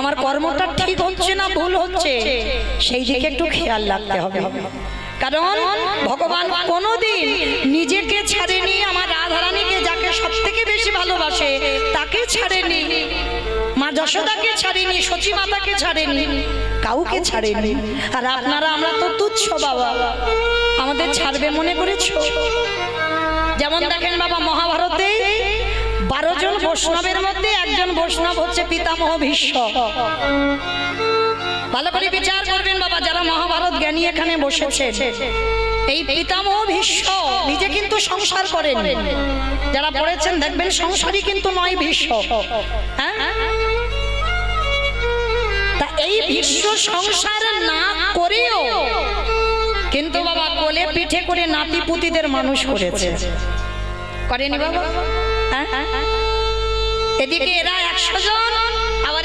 আমার কর্মটা ঠিক হচ্ছে না ভুল হচ্ছে? সেই দিকে একটু খেয়াল রাখতে হবে। কারণ ভগবান কোনোদিন নিজেকে ছাড়েনি আমার রাধারানীকে যাকে সব থেকে বেশি ভালোবাসে তাকে ছাড়েনি। মা যশোদাকে ছাড়েনি সচী মাতাকে ছাড়েনি কাউকে ছাড়েনি। আর আপনারা আমরা তো তুচ্ছ বাবা। আমাদের ছাড়বে মনে করেছ? যেমন দেখেন বাবা মহাভারতে বারো জন বৈষ্ণবের মধ্যে একজন বৈষ্ণব হচ্ছে পিতামহ ভীষ্ম। ভালো করে বিচার করবেন বাবা যারা মহাভারত জ্ঞানী এখানে বসেছে। এই পিতামহ ভীষ্ম নিজে কিন্তু সংসার করেন। যারা পড়েছেন দেখবেন সংসারই কিন্তু নয় ভীষ্ম। হ্যাঁ? তা এই ভীষ্ম সংসার না করেও কিন্তু বাবা কোলে পিঠে করে নাতি পুতিদের মানুষ করেছে। করেনি বাবা? এদিকে এরা একশো জন আবার